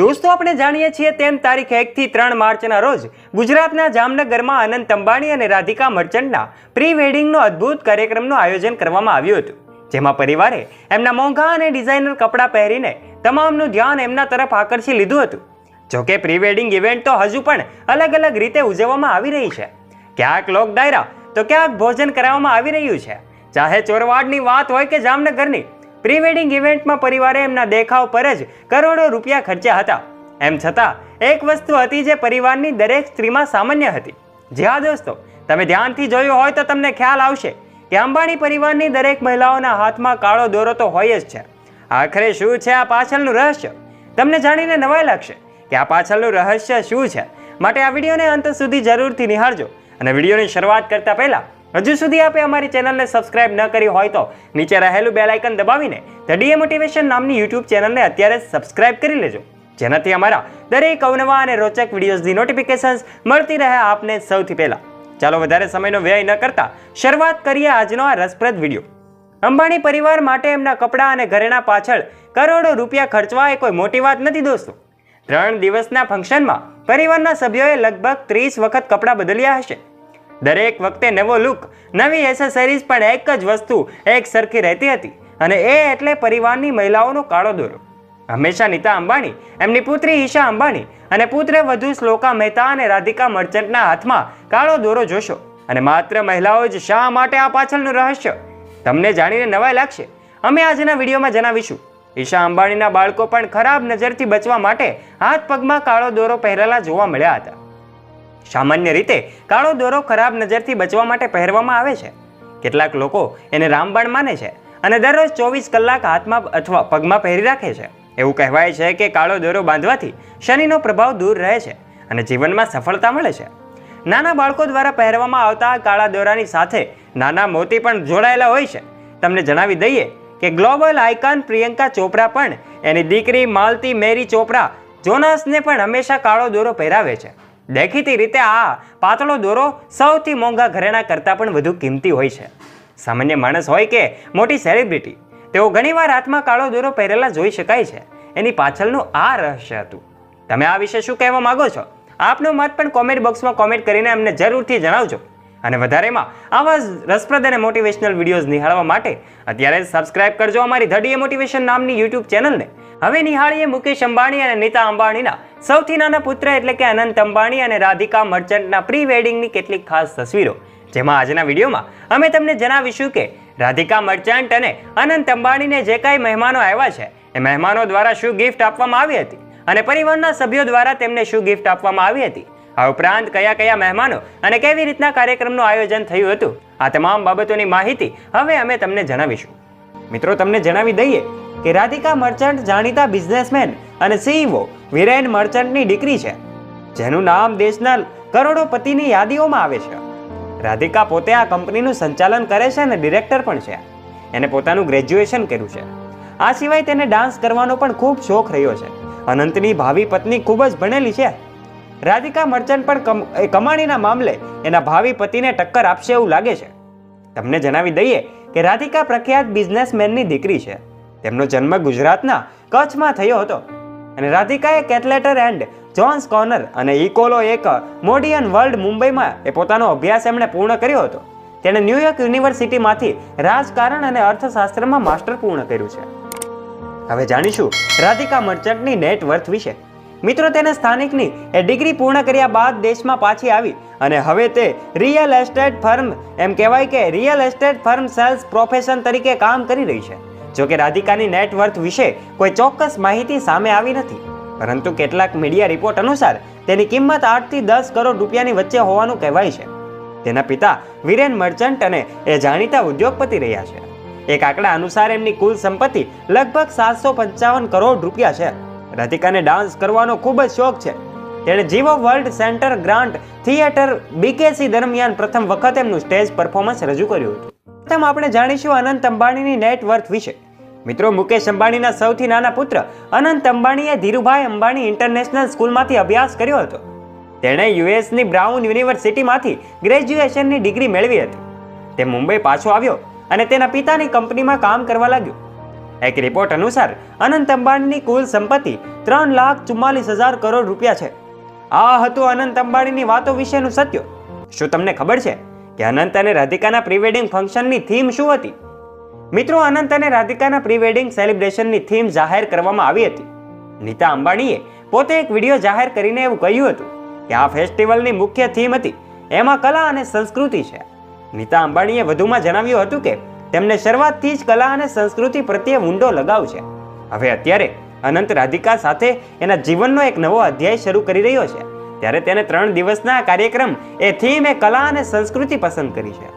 દોસ્તો, આપણે જાણીએ છીએ તેમ તારીખ એકથી ત્રણ માર્ચના રોજ ગુજરાતના જામનગરમાં અનંત અંબાણી અને રાધિકા મર્ચન્ટના પ્રી વેડિંગનો અદ્ભુત કાર્યક્રમનું આયોજન કરવામાં આવ્યું હતું, જેમાં પરિવારે એમના મોંઘા અને ડિઝાઇનર કપડાં પહેરીને તમામનું ધ્યાન એમના તરફ આકર્ષી લીધું હતું. જોકે પ્રી વેડિંગ ઇવેન્ટ તો હજુ પણ અલગ અલગ રીતે ઉજવવામાં આવી રહી છે. ક્યાંક લોક ડાયરા, તો ક્યાંક ભોજન કરાવવામાં આવી રહ્યું છે. ચાહે ચોરવાડની વાત હોય કે જામનગરની પ્રી વેડિંગ ઇવેન્ટમાં પરિવારે એમના દેખાવ પર જ કરોડો રૂપિયા ખર્ચ્યા હતા. એમ છતાં, એક વસ્તુ હતી જે પરિવારની દરેક સ્ત્રીમાં સામાન્ય હતી. જી હા દોસ્તો, તમે ધ્યાનથી જોયું હોય તો તમને ખ્યાલ આવશે કે અંબાણી પરિવારની દરેક મહિલાઓના હાથમાં કાળો દોરો તો હોય જ છે. આખરે શું છે આ પાછળનું રહસ્ય? તમને જાણીને નવાઈ લાગશે કે આ પાછળનું રહસ્ય શું છે? માટે આ વિડીયોને અંત સુધી જરૂરથી નિહાળજો અને વિડીયોની શરૂઆત કરતા પહેલા હજુ સુધી આપે અમારી ચેનલને સબસ્ક્રાઇબ ન કરી હોય તો નીચે રહેલું બેલ આઇકન દબાવીને ધ ડીએ મોટિવેશન નામની યુટ્યુબ ચેનલને અત્યારે સબસ્ક્રાઇબ કરી લેજો. જેનાથી અમારા દરેક અવનવા અને રોચક વિડીયોઝની નોટિફિકેશન્સ મળતી રહે આપને સૌથી પહેલાં. ચાલો વધારે સમયનો વ્યય ન કરતા શરૂઆત કરીએ આજનો આ રસપ્રદ વીડિયો અંબાણી પરિવાર માટે એમના કપડાં અને ઘરેણા પાછળ કરોડો રૂપિયા ખર્ચવા એ કોઈ મોટી વાત નથી દોસ્તો. ત્રણ દિવસના ફંક્શનમાં પરિવારના સભ્યોએ લગભગ ત્રીસ વખત કપડાં બદલ્યા હશે. દરેક વખતે નવો લુક નવી એસેસરીઝ પણ એક જ વસ્તુ, એક સરખી રહેતી હતી. અને એ એટલે પરિવારની મહિલાઓનો કાળો દોરો. હંમેશા નીતા અંબાણી, એમની પુત્રી ઈશા અંબાણી અને પુત્ર વધુ શ્લોકા મહેતા અને રાધિકા મર્ચન્ટના હાથમાં કાળો દોરો જોશો. અને માત્ર મહિલાઓ જ શા માટે આ પાછળનું રહસ્ય? તમને જાણીને નવાઈ લાગશે. અમે આજના વિડીયોમાં જણાવીશું. ઈશા અંબાણીના બાળકો પણ ખરાબ નજરથી બચવા માટે હાથ પગમાં કાળો દોરો પહેરેલા જોવા મળ્યા હતા. સામાન્ય રીતે કાળો દોરો ખરાબ નજરથી બચવા માટે પહેરવામાં આવે છે. કેટલાક લોકો એને રામબાણ માને છે અને દરરોજ ચોવીસ કલાક હાથમાં અથવા પગમાં પહેરી રાખે છે. એવું કહેવાય છે કે કાળો દોરો બાંધવાથી શનિનો પ્રભાવ દૂર રહે છે અને જીવનમાં સફળતા મળે છે. નાના બાળકો દ્વારા પહેરવામાં આવતા કાળા દોરાની સાથે નાના મોતી પણ જોડાયેલા હોય છે. તમને જણાવી દઈએ કે ગ્લોબલ આઇકન પ્રિયંકા ચોપરા પણ એની દીકરી માલતી મેરી ચોપરા જોનાસને પણ હંમેશા કાળો દોરો પહેરાવે છે. દેખીતી રીતે આ પાતળો દોરો સૌથી મોંઘા ઘરેણા કરતાં પણ વધુ કિંમતી હોય છે. સામાન્ય માણસ હોય કે મોટી સેલિબ્રિટી તેઓ ઘણીવાર હાથમાં કાળો દોરો પહેરેલા જોઈ શકાય છે. એની પાછળનું આ રહસ્ય હતું. તમે આ વિશે શું કહેવા માગો છો? આપનો મત પણ કોમેન્ટ બોક્સમાં કોમેન્ટ કરીને અમને જરૂરથી જણાવજો. અને વધારેમાં આવા રસપ્રદ અને મોટિવેશનલ વિડીયોઝ નિહાળવા માટે અત્યારે સબસ્ક્રાઇબ કરજો અમારી ધડીએ મોટિવેશન નામની યુટ્યુબ ચેનલને હવે નિહાળીએ મુકેશ અંબાણી અને નીતા અંબાણીના સૌથી નાના પુત્ર એટલે કે અનંત અંબાણી અને રાધિકા મર્ચન્ટના પ્રી વેડિંગની કેટલીક ખાસ તસવીરો. જેમાં આજના વિડીયોમાં અમે તમને જણાવીશું કે રાધિકા મર્ચન્ટ અને અનંત અંબાણીને જે કાંઈ મહેમાનો આવ્યા છે, એ મહેમાનો દ્વારા શું ગિફ્ટ આપવામાં આવી હતી અને પરિવારના સભ્યો દ્વારા તેમને શું ગિફ્ટ આપવામાં આવી હતી, આ ઉપરાંત કયા કયા મહેમાનો અને કેવી રીતના કાર્યક્રમનું આયોજન થયું હતું, આ તમામ બાબતોની માહિતી હવે અમે તમને જણાવીશું. મિત્રો, તમને જણાવી દઈએ કે રાધિકા મર્ચન્ટ જાણીતા બિઝનેસમેન અને સીઈઓ વિરેન મર્ચન્ટની દીકરી છે, જેનું નામ દેશના કરોડોપતિની યાદીઓમાં આવે છે. રાધિકા પોતે આ કંપનીનું સંચાલન કરે છે અને ડિરેક્ટર પણ છે. એને પોતાનું ગ્રેજ્યુએશન કર્યું છે. આ સિવાય તેને ડાન્સ કરવાનો પણ ખૂબ શોખ રહ્યો છે. અનંતની ભાવિ પત્ની ખૂબ જ ભણેલી છે. રાધિકા મર્ચન્ટ પણ કમાણીના મામલે એના ભાવિ પતિને ટક્કર આપશે એવું લાગે છે. તમને જણાવી દઈએ કે રાધિકા પ્રખ્યાત બિઝનેસમેનની દીકરી છે. તેમનો જન્મ ગુજરાતના કચ્છમાં થયો હતો. અને રાધિકાએ કેટલેટર એન્ડ જોન્સ કોર્નર અને ઇકોલો એક મોડિયન વર્લ્ડ મુંબઈમાં એ પોતાનો અભ્યાસ એમણે પૂર્ણ કર્યો હતો. તેણે ન્યુયોર્ક યુનિવર્સિટીમાંથી રાજકારણ અને અર્થશાસ્ત્રમાં માસ્ટર પૂર્ણ કર્યું છે. હવે જાણીશું રાધિકા મર્ચન્ટની નેટવર્થ વિશે. મિત્રો, તેને સ્થાનિકની એ ડિગ્રી પૂર્ણ કર્યા બાદ દેશમાં પાછી આવી અને હવે તે રિયલ એસ્ટેટ ફર્મ એમ કહેવાય કે real estate firm sales profession તરીકે કામ કરી રહી છે. જો કે રાધિકાની નેટ વર્થ વિશે કોઈ ચોક્કસ માહિતી સામે આવી નથી. પરંતુ કેટલાક મીડિયા રિપોર્ટ અનુસાર તેની કિંમત આઠથી દસ કરોડ રૂપિયાની વચ્ચે હોવાનું કહેવાય છે. તેના પિતા વિરેન મર્ચન્ટ અને એ જાણીતા ઉદ્યોગપતિ રહ્યા છે. એક આંકડા અનુસાર એમની કુલ સંપત્તિ લગભગ સાતસો પંચાવન કરોડ રૂપિયા છે. રાધિકાને ડાન્સ કરવાનો ખૂબ જ શોખ છે. તેણે Jio World Centre Grand Theatre BKC દરમિયાન પ્રથમ વખત એમનું સ્ટેજ પરફોર્મન્સ રજૂ કર્યું હતું. પ્રથમ આપણે જાણીશું અનંત અંબાણીની નેટવર્થ વિશે. મિત્રો, મુકેશ અંબાણીના સૌથી નાના પુત્ર અનંત અંબાણીએ ધીરુભાઈ અંબાણી ઇન્ટરનેશનલ સ્કૂલમાંથી અભ્યાસ કર્યો હતો. તેણે યુએસની બ્રાઉન યુનિવર્સિટીમાંથી ગ્રેજ્યુએશનની ડિગ્રી મેળવી હતી. તે મુંબઈ પાછો આવ્યો અને તેના પિતાની કંપનીમાં કામ કરવા લાગ્યો. એક રિપોર્ટ અનુસાર, અનંત અંબાણીની કુલ સંપત્તિ ત્રણ લાખ ચુમ્માલીસ હજાર કરોડ રૂપિયા છે. આ હતું અનંત અંબાણીની વાતો વિશેનું સત્ય. શું તમને ખબર છે? કે અનંત અને રાધિકાના પ્રીવેડિંગ ફંક્શનની થીમ શું હતી? મિત્રો, અનંત અને રાધિકાના પ્રીવેડિંગ સેલિબ્રેશનની થીમ જાહેર કરવામાં આવી હતી. નીતા અંબાણીએ પોતે એક વીડિયો જાહેર કરીને એવું કહ્યું હતું કે આ ફેસ્ટિવલની મુખ્ય થીમ હતી. એમાં કલા અને સંસ્કૃતિ છે. નીતા અંબાણીએ વધુમાં જણાવ્યું હતું કે તેમને શરૂઆતથી જ કલા અને સંસ્કૃતિ પ્રત્યે ઊંડો લગાવ છે. હવે અત્યારે અનંત રાધિકા સાથે એના જીવનનો એક નવો અધ્યાય શરૂ કરી રહ્યો છે. ત્યારે તેને ત્રણ દિવસના કાર્યક્રમ એ થીમ એ કલા અને સંસ્કૃતિ પસંદ કરી છે.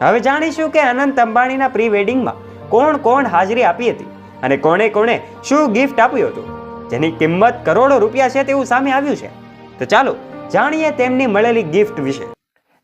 હવે જાણીશું કે અનંત અંબાણીના પ્રી વેડિંગમાં કોણ કોણ હાજરી આપી હતી અને કોણે કોણે શું ગિફ્ટ આપ્યું હતું? જેની કિંમત કરોડો રૂપિયા છે તેવું સામે આવ્યું છે. તો ચાલો જાણીએ તેમની મળેલી ગિફ્ટ વિશે.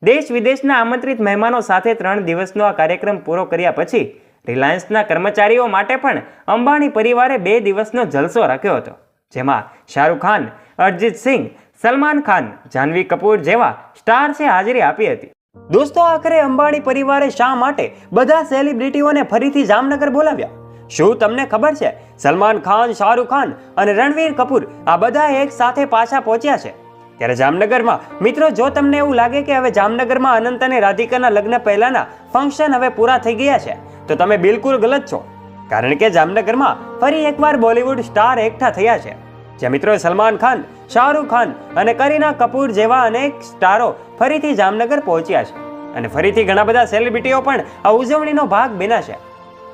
દેશ વિદેશના આમંત્રિત મહેમાનો સાથે ત્રણ દિવસનો આ કાર્યક્રમ પૂરો કર્યા પછી રિલાયન્સના કર્મચારીઓ માટે પણ અંબાણી પરિવારે બે દિવસનો જલસો રાખ્યો હતો. જેમાં શાહરૂખ ખાન, અરજીત સિંહ સલમાન ખાન જાહ્નવી કપૂર જેવા સ્ટાર્સે હાજરી આપી હતી. દોસ્તો, આખરે અંબાણી પરિવારે શા માટે બધા સેલિબ્રિટીઓને ફરીથી જામનગર બોલાવ્યા? શું તમને ખબર છે? સલમાન ખાન, શાહરૂખ ખાન અને રણવીર કપૂર આ બધા એક સાથે પાછા પહોંચ્યા છે? ત્યારે જામનગરમાં, મિત્રો, જો તમને એવું લાગે કે હવે જામનગરમાં અનંત અને રાધિકાના લગ્ન પહેલાના ફંક્શન હવે પૂરા થઈ ગયા છે, તો તમે બિલકુલ ગલત છો. કારણ કે જામનગરમાં ફરી એકવાર બોલિવૂડ સ્ટાર એકઠા થયા છે. જે મિત્રો, સલમાન ખાન શાહરૂખ ખાન અને કરીના કપૂર જેવા અનેક સ્ટારો ફરીથી જામનગર પહોંચ્યા છે. અને ફરીથી ઘણા બધા સેલિબ્રિટીઓ પણ આ ઉજવણીનો ભાગ બન્યા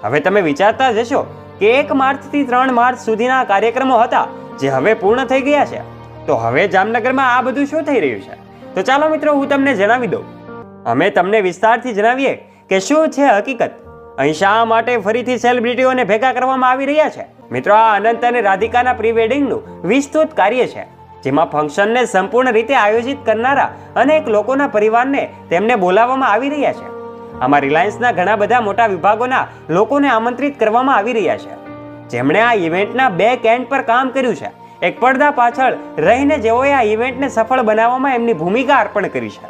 હવે તમે વિચારતા જ હશો કે એક માર્ચથી ત્રણ માર્ચ સુધીના કાર્યક્રમો હતા જે હવે પૂર્ણ થઈ ગયા છે. તો હવે જામનગરમાં આ બધું શું થઈ રહ્યું છે? તો ચાલો મિત્રો, હું તમને જણાવી દઉં. અમે તમને વિસ્તારથી જણાવીએ કે શું છે હકીકત? અહીં શા માટે ફરીથી સેલિબ્રિટીઓને ભેગા કરવામાં આવી રહ્યા છે? મિત્રો, આ અનંત અને રાધિકાના પ્રી વેડિંગનું વિસ્તૃત કાર્ય છે. જેમાં ફંક્શનને સંપૂર્ણ રીતે આયોજિત કરનારા અનેક લોકોના પરિવારને તેમને બોલાવવામાં આવી રહ્યા છે. આમાં રિલાયન્સના ઘણા બધા મોટા વિભાગોના લોકોને આમંત્રિત કરવામાં આવી રહ્યા છે. જેમણે આ ઇવેન્ટના બેક એન્ડ પર કામ કર્યું છે. એક પડદા પાછળ રહીને જેઓએ આ ઇવેન્ટને સફળ બનાવવામાં એમની ભૂમિકા અર્પણ કરી છે.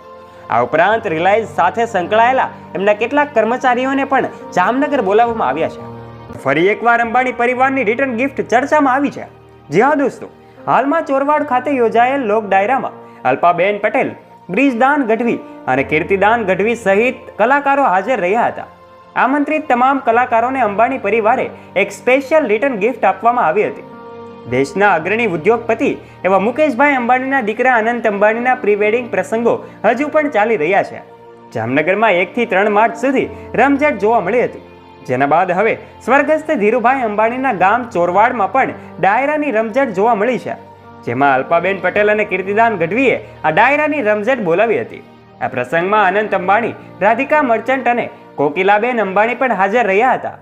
આ ઉપરાંત રિલાયન્સ સાથે સંકળાયેલા એમના કેટલાક કર્મચારીઓને પણ જામનગર બોલાવવામાં આવ્યા છે. ફરી એકવાર અંબાણી પરિવારની રિટર્ન ગિફ્ટ ચર્ચામાં આવી છે. જી હા દોસ્તો. હાલમાં ચોરવાડ ખાતે યોજાયેલ લોક ડાયરામાં અલ્પાબેન પટેલ બ્રિજદાન ગઢવી અને કીર્તિદાન ગઢવી સહિત કલાકારો હાજર રહ્યા હતા. આમંત્રિત તમામ કલાકારોને અંબાણી પરિવારે એક સ્પેશિયલ રિટર્ન ગિફ્ટ આપવામાં આવી હતી. દેશના અગ્રણી ઉદ્યોગપતિ એવા મુકેશભાઈ અંબાણીના દીકરા અનંત અંબાણીના પ્રી વેડિંગ પ્રસંગો હજુ પણ ચાલી રહ્યા છે. જામનગરમાં એકથી ત્રણ માર્ચ સુધી રમઝટ જોવા મળી હતી. જેના બાદ હવે સ્વર્ગસ્થ ધીરુભાઈ અંબાણીના ગામ ચોરવાડમાં પણ ડાયરાની રમઝટ જોવા મળી છે, જેમાં અલ્પાબેન પટેલ અને કીર્તિદાન ગઢવીએ આ ડાયરાની રમઝટ બોલાવી હતી. આ પ્રસંગમાં અનંત અંબાણી, રાધિકા મર્ચન્ટ અને કોકિલાબેન અંબાણી પણ હાજર રહ્યા હતા.